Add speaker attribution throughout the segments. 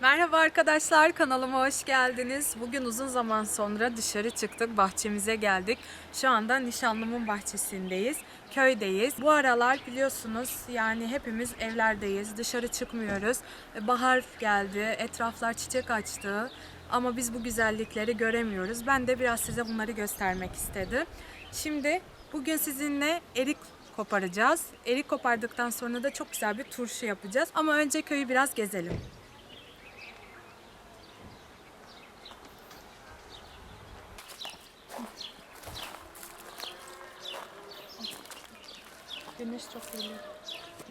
Speaker 1: Merhaba arkadaşlar, kanalıma hoş geldiniz. Bugün uzun zaman sonra dışarı çıktık, bahçemize geldik. Şu anda Nişanlımın bahçesindeyiz, köydeyiz. Bu aralar biliyorsunuz yani hepimiz evlerdeyiz, dışarı çıkmıyoruz. Bahar geldi, etraflar çiçek açtı ama biz bu güzellikleri göremiyoruz. Ben de biraz size bunları göstermek istedim. Şimdi bugün sizinle erik koparacağız. Erik kopardıktan sonra da çok güzel bir turşu yapacağız. Ama önce köyü biraz gezelim.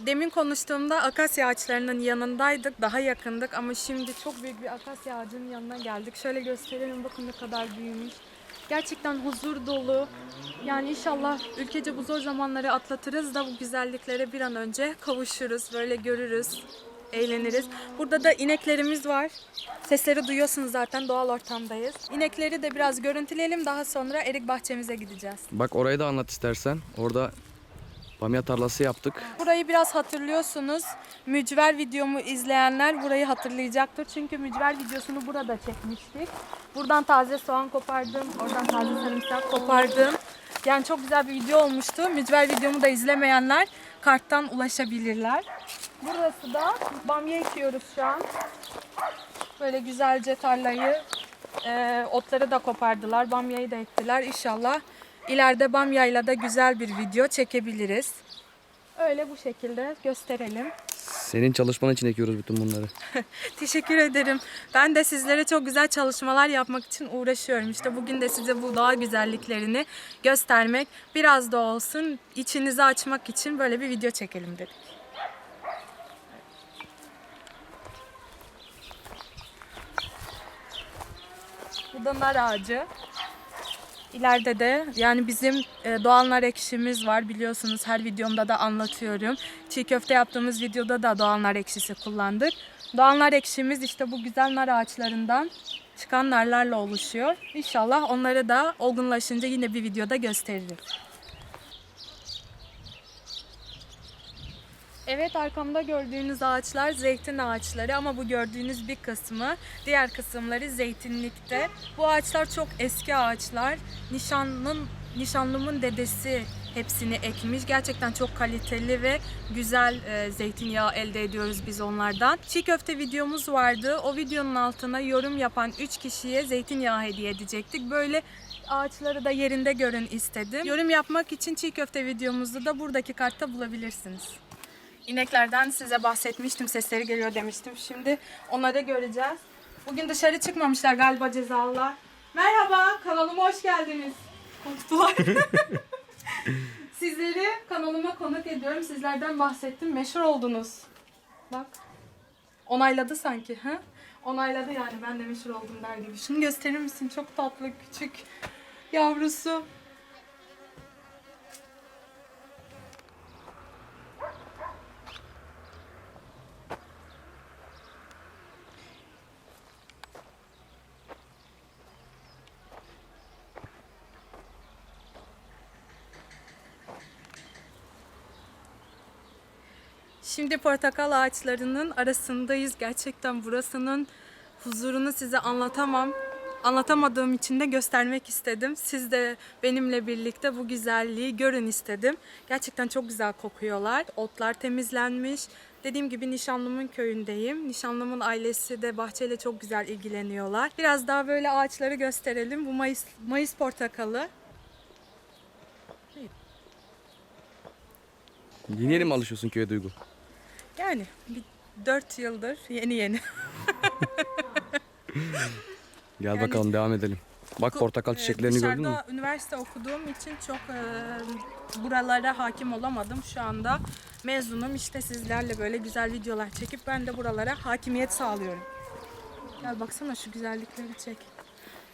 Speaker 1: Demin konuştuğumda akasya ağaçlarının yanındaydık, daha yakındık ama şimdi çok büyük bir akasya ağacının yanına geldik. Şöyle gösterelim bakın ne kadar büyümüş. Gerçekten huzur dolu. Yani inşallah ülkece bu zor zamanları atlatırız da bu güzelliklere bir an önce kavuşuruz. Böyle görürüz, eğleniriz. Burada da ineklerimiz var. Sesleri duyuyorsunuz zaten doğal ortamdayız. İnekleri de biraz görüntüleyelim daha sonra erik bahçemize gideceğiz.
Speaker 2: Bak orayı da anlat istersen. Orada bamya tarlası yaptık.
Speaker 1: Burayı biraz hatırlıyorsunuz. Mücver videomu izleyenler burayı hatırlayacaktır. Çünkü mücver videosunu burada çekmiştik. Buradan taze soğan kopardım. Oradan taze sarımsak kopardım. Yani çok güzel bir video olmuştu. Mücver videomu da izlemeyenler karttan ulaşabilirler. Burası da bamya ekiyoruz şu an. Böyle güzelce tarlayı, e, otları da kopardılar. Bamyayı da ektiler. İnşallah ileride bamyayla da güzel bir video çekebiliriz. Öyle bu şekilde gösterelim.
Speaker 2: Senin çalışman için ekiyoruz bütün bunları.
Speaker 1: Teşekkür ederim. Ben de sizlere çok güzel çalışmalar yapmak için uğraşıyorum. İşte bugün de size bu doğa güzelliklerini göstermek, biraz da olsun içinizi açmak için böyle bir video çekelim dedik. Bu da nar ağacı. İleride de yani bizim e, doğal nar ekşimiz var biliyorsunuz her videomda da anlatıyorum. Çiğ köfte yaptığımız videoda da doğal nar ekşisi kullandık. Doğal nar ekşimiz işte bu güzel nar ağaçlarından çıkan narlarla oluşuyor. İnşallah onları da olgunlaşınca yine bir videoda gösteririm. Evet arkamda gördüğünüz ağaçlar zeytin ağaçları ama bu gördüğünüz bir kısmı diğer kısımları zeytinlikte. Bu ağaçlar çok eski ağaçlar. Nişanlının nişanlımın dedesi hepsini ekmiş. Gerçekten çok kaliteli ve güzel e, zeytinyağı elde ediyoruz biz onlardan. Çiğ köfte videomuz vardı. O videonun altına yorum yapan 3 kişiye zeytinyağı hediye edecektik. Böyle ağaçları da yerinde görün istedim. Yorum yapmak için çiğ köfte videomuzu da buradaki kartta bulabilirsiniz. İneklerden size bahsetmiştim. Sesleri geliyor demiştim. Şimdi onları göreceğiz. Bugün dışarı çıkmamışlar galiba cezalılar. Merhaba, kanalıma hoş geldiniz. Korktular. Sizleri kanalıma konuk ediyorum. Sizlerden bahsettim. Meşhur oldunuz. Bak. Onayladı sanki. Ha? Onayladı yani ben de meşhur oldum der gibi. Şunu gösterir misin? Çok tatlı, küçük yavrusu. Şimdi portakal ağaçlarının arasındayız. Gerçekten burasının huzurunu size anlatamam. Anlatamadığım için de göstermek istedim. Siz de benimle birlikte bu güzelliği görün istedim. Gerçekten çok güzel kokuyorlar. Otlar temizlenmiş. Dediğim gibi Nişanlım'ın köyündeyim. Nişanlım'ın ailesi de bahçeyle çok güzel ilgileniyorlar. Biraz daha böyle ağaçları gösterelim. Bu Mayıs, Mayıs portakalı.
Speaker 2: Yeni mi alışıyorsun köye Duygu?
Speaker 1: Yani bir 4 yıldır yeni yeni.
Speaker 2: Gel bakalım devam edelim. Bak portakal
Speaker 1: Ee,
Speaker 2: çiçeklerini gördün mü?
Speaker 1: Dışarıda üniversite okuduğum için çok e, buralara hakim olamadım. Şu anda mezunum. İşte sizlerle böyle güzel videolar çekip ben de buralara hakimiyet sağlıyorum. Gel baksana şu güzellikleri çek.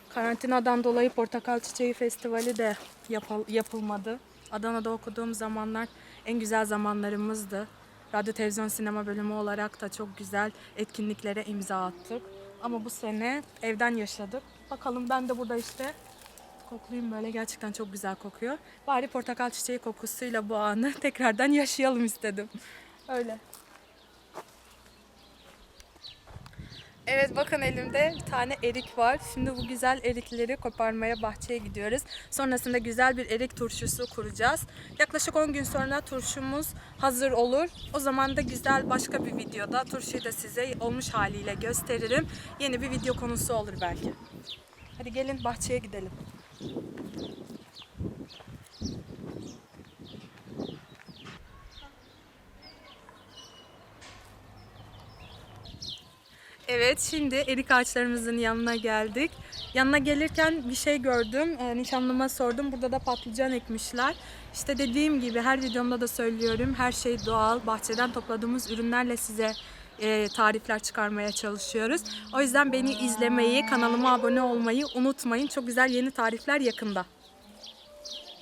Speaker 1: Karantinadan dolayı Portakal Çiçeği Festivali de yapıl- yapılmadı. Adana'da okuduğum zamanlar en güzel zamanlarımızdı. Radyo, televizyon, sinema bölümü olarak da çok güzel etkinliklere imza attık. Ama bu sene evden yaşadık. Bakalım ben de burada işte koklayayım böyle gerçekten çok güzel kokuyor. Bari portakal çiçeği kokusuyla bu anı tekrardan yaşayalım istedim. Öyle. Evet bakın elimde bir tane erik var. Şimdi bu güzel erikleri koparmaya bahçeye gidiyoruz. Sonrasında güzel bir erik turşusu kuracağız. Yaklaşık 10 gün sonra turşumuz hazır olur. O zaman da güzel başka bir videoda turşuyu da size olmuş haliyle gösteririm. Yeni bir video konusu olur belki. Hadi gelin bahçeye gidelim. Evet, şimdi erik ağaçlarımızın yanına geldik. Yanına gelirken bir şey gördüm. Ee, nişanlıma sordum. Burada da patlıcan ekmişler. İşte dediğim gibi her videomda da söylüyorum. Her şey doğal. Bahçeden topladığımız ürünlerle size e, tarifler çıkarmaya çalışıyoruz. O yüzden beni izlemeyi, kanalıma abone olmayı unutmayın. Çok güzel yeni tarifler yakında.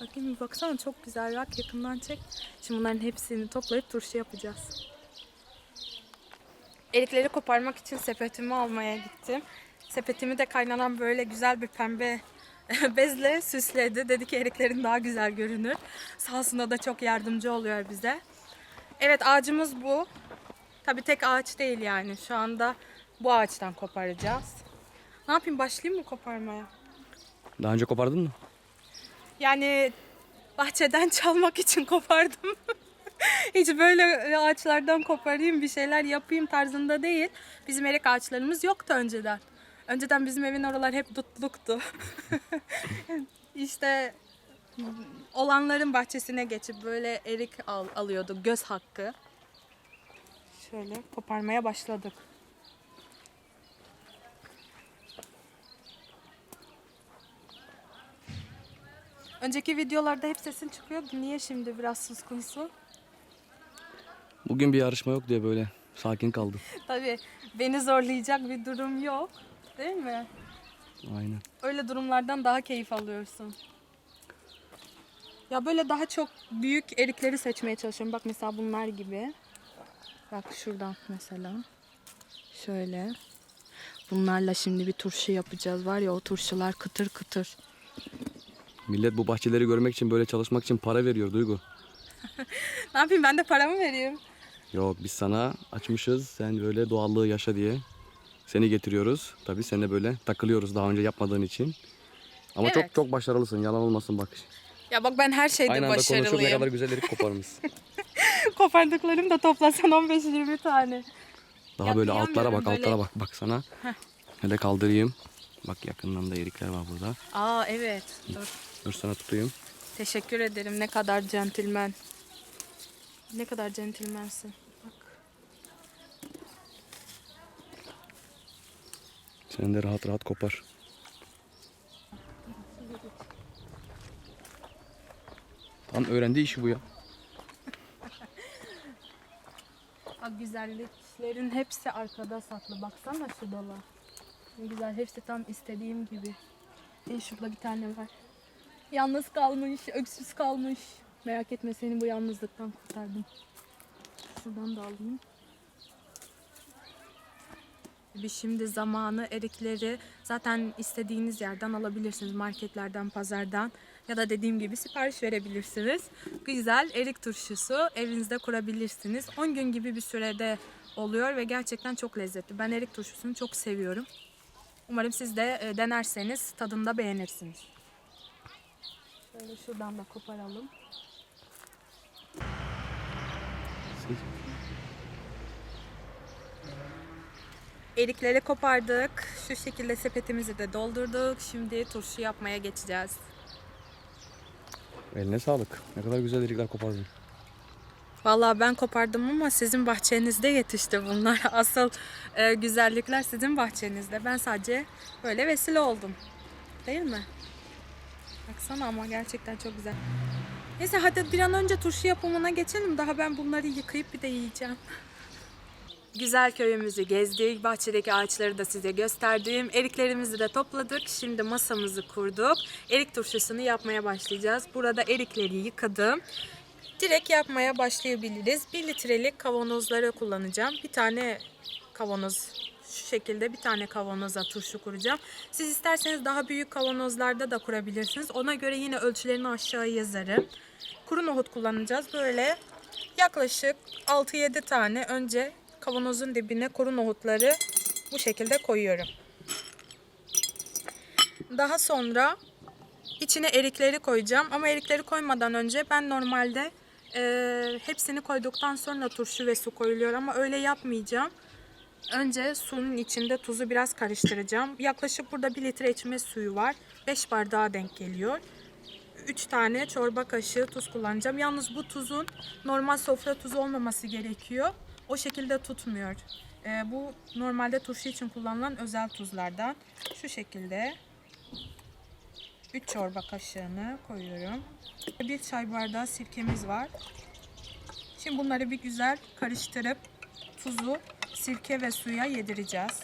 Speaker 1: Bakayım bir baksana çok güzel. Bak yakından çek. Şimdi bunların hepsini toplayıp turşu yapacağız. Erikleri koparmak için sepetimi almaya gittim. Sepetimi de kaynanan böyle güzel bir pembe bezle süsledi. Dedi ki eriklerin daha güzel görünür. O da çok yardımcı oluyor bize. Evet ağacımız bu. Tabii tek ağaç değil yani. Şu anda bu ağaçtan koparacağız. Ne yapayım başlayayım mı koparmaya?
Speaker 2: Daha önce kopardın mı?
Speaker 1: Yani bahçeden çalmak için kopardım. Hiç böyle ağaçlardan koparayım bir şeyler yapayım tarzında değil. Bizim erik ağaçlarımız yoktu önceden. Önceden bizim evin oralar hep dutluktu. işte olanların bahçesine geçip böyle erik al, alıyorduk göz hakkı. Şöyle koparmaya başladık. Önceki videolarda hep sesin çıkıyordu. Niye şimdi biraz suskunsun?
Speaker 2: Bugün bir yarışma yok diye böyle sakin kaldım.
Speaker 1: Tabii beni zorlayacak bir durum yok. Değil mi?
Speaker 2: Aynen.
Speaker 1: Öyle durumlardan daha keyif alıyorsun. Ya böyle daha çok büyük erikleri seçmeye çalışıyorum. Bak mesela bunlar gibi. Bak şuradan mesela. Şöyle. Bunlarla şimdi bir turşu yapacağız. Var ya o turşular kıtır kıtır.
Speaker 2: Millet bu bahçeleri görmek için böyle çalışmak için para veriyor Duygu.
Speaker 1: Ne yapayım ben de paramı vereyim.
Speaker 2: Yok biz sana açmışız sen böyle doğallığı yaşa diye. Seni getiriyoruz. Tabii sen de böyle takılıyoruz daha önce yapmadığın için. Ama
Speaker 1: Evet.
Speaker 2: çok çok başarılısın yalan olmasın bak.
Speaker 1: Ya bak ben her şeyde
Speaker 2: Aynı anda konuşup ne
Speaker 1: başarılıyım.
Speaker 2: kadar güzel erik koparmışsın.
Speaker 1: Kopardıklarım da toplasan 15-20 tane.
Speaker 2: Daha
Speaker 1: Ya
Speaker 2: böyle altlara
Speaker 1: kıyamıyorum
Speaker 2: bak
Speaker 1: böyle.
Speaker 2: altlara bak. Bak sana. Hele kaldırayım. Bak yakından da erikler var burada.
Speaker 1: Aa evet. Dur.
Speaker 2: Dur sana tutayım.
Speaker 1: Teşekkür ederim. Ne kadar centilmen. Ne kadar centilmensin. Bak.
Speaker 2: Sen de rahat rahat kopar. Tam öğrendi işi bu ya.
Speaker 1: Bak güzelliklerin hepsi arkada saklı. Baksana şu dala. Ne güzel. Hepsi tam istediğim gibi. E şurada bir tane var. Yalnız kalmış, öksüz kalmış. Merak etme seni bu yalnızlıktan kurtardım. Şuradan da alayım. Bir şimdi zamanı erikleri zaten istediğiniz yerden alabilirsiniz. Marketlerden, pazardan ya da dediğim gibi sipariş verebilirsiniz. Güzel erik turşusu evinizde kurabilirsiniz. 10 gün gibi bir sürede oluyor ve gerçekten çok lezzetli. Ben erik turşusunu çok seviyorum. Umarım siz de e, denerseniz tadını da beğenirsiniz. Şöyle şuradan da koparalım. Erikleri kopardık. Şu şekilde sepetimizi de doldurduk. Şimdi turşu yapmaya geçeceğiz.
Speaker 2: Eline sağlık. Ne kadar güzel erikler kopardın.
Speaker 1: Vallahi ben kopardım ama sizin bahçenizde yetişti bunlar. Asıl e, güzellikler sizin bahçenizde. Ben sadece böyle vesile oldum. Değil mi? Baksana ama gerçekten çok güzel. Neyse hadi bir an önce turşu yapımına geçelim. Daha ben bunları yıkayıp bir de yiyeceğim. Güzel köyümüzü gezdik. Bahçedeki ağaçları da size gösterdim. Eriklerimizi de topladık. Şimdi masamızı kurduk. Erik turşusunu yapmaya başlayacağız. Burada erikleri yıkadım. Direkt yapmaya başlayabiliriz. 1 litrelik kavanozları kullanacağım. Bir tane kavanoz şu şekilde bir tane kavanoza turşu kuracağım. Siz isterseniz daha büyük kavanozlarda da kurabilirsiniz. Ona göre yine ölçülerini aşağı yazarım. Kuru nohut kullanacağız. Böyle yaklaşık 6-7 tane önce kavanozun dibine kuru nohutları Bu şekilde koyuyorum. Daha sonra içine erikleri koyacağım. Ama erikleri koymadan önce ben normalde e, hepsini koyduktan sonra turşu ve su koyuluyor. Ama öyle yapmayacağım. Önce suyun içinde tuzu biraz karıştıracağım. Yaklaşık burada 1 litre içme suyu var. 5 bardağa denk geliyor. 3 tane çorba kaşığı tuz kullanacağım. Yalnız bu tuzun normal sofra tuzu olmaması gerekiyor. O şekilde tutmuyor. Ee, bu normalde turşu için kullanılan özel tuzlardan. Şu şekilde 3 çorba kaşığını koyuyorum. Bir çay bardağı sirkemiz var. Şimdi bunları bir güzel karıştırıp tuzu, sirke ve suya yedireceğiz.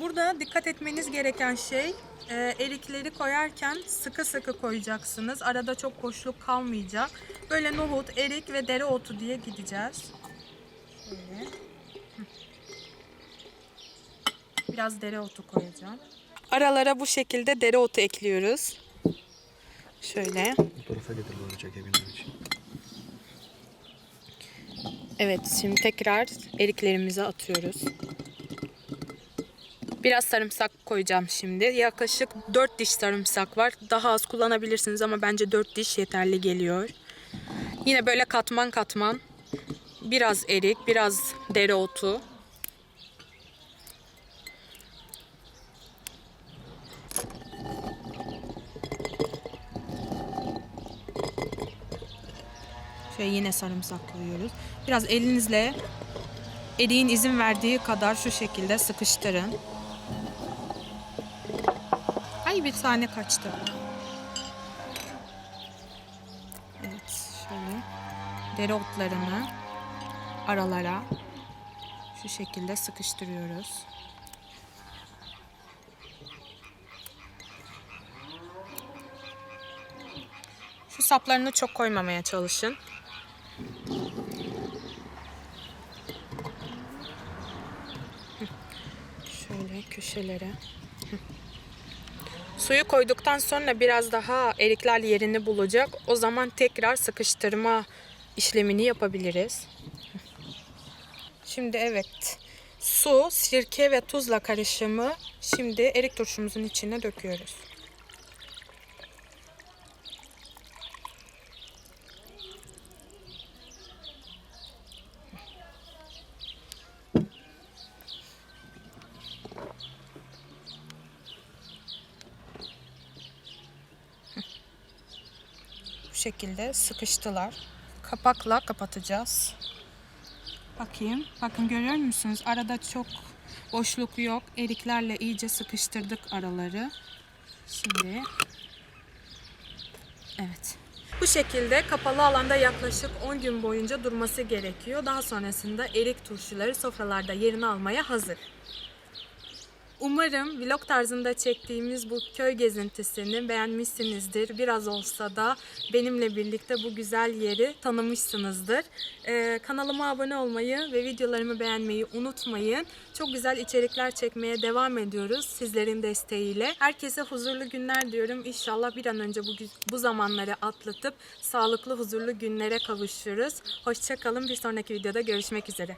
Speaker 1: Burada dikkat etmeniz gereken şey e, erikleri koyarken sıkı sıkı koyacaksınız. Arada çok boşluk kalmayacak. Böyle nohut, erik ve dereotu diye gideceğiz. Şöyle. Biraz dereotu koyacağım. Aralara bu şekilde dereotu ekliyoruz. Şöyle.
Speaker 2: Bu tarafa getir böyle çekebilmem için.
Speaker 1: Evet, şimdi tekrar eriklerimizi atıyoruz. Biraz sarımsak koyacağım şimdi. Yaklaşık 4 diş sarımsak var. Daha az kullanabilirsiniz ama bence 4 diş yeterli geliyor. Yine böyle katman katman. Biraz erik, biraz dereotu. Şöyle yine sarımsak koyuyoruz. Biraz elinizle eriğin izin verdiği kadar şu şekilde sıkıştırın. Ay bir tane kaçtı. Evet şöyle dereotlarını aralara şu şekilde sıkıştırıyoruz. Şu saplarını çok koymamaya çalışın. Şöyle köşelere. Suyu koyduktan sonra biraz daha erikler yerini bulacak. O zaman tekrar sıkıştırma işlemini yapabiliriz. Şimdi evet. Su, sirke ve tuzla karışımı şimdi erik turşumuzun içine döküyoruz. Şekilde sıkıştılar. Kapakla kapatacağız. Bakayım. Bakın görüyor musunuz? Arada çok boşluk yok. Eriklerle iyice sıkıştırdık araları. Şimdi Evet. Bu şekilde kapalı alanda yaklaşık 10 gün boyunca durması gerekiyor. Daha sonrasında erik turşuları sofralarda yerini almaya hazır. Umarım vlog tarzında çektiğimiz bu köy gezintisini beğenmişsinizdir. Biraz olsa da benimle birlikte bu güzel yeri tanımışsınızdır. Ee, kanalıma abone olmayı ve videolarımı beğenmeyi unutmayın. Çok güzel içerikler çekmeye devam ediyoruz sizlerin desteğiyle. Herkese huzurlu günler diyorum. İnşallah bir an önce bu, bu zamanları atlatıp sağlıklı huzurlu günlere kavuşuruz. Hoşçakalın. Bir sonraki videoda görüşmek üzere.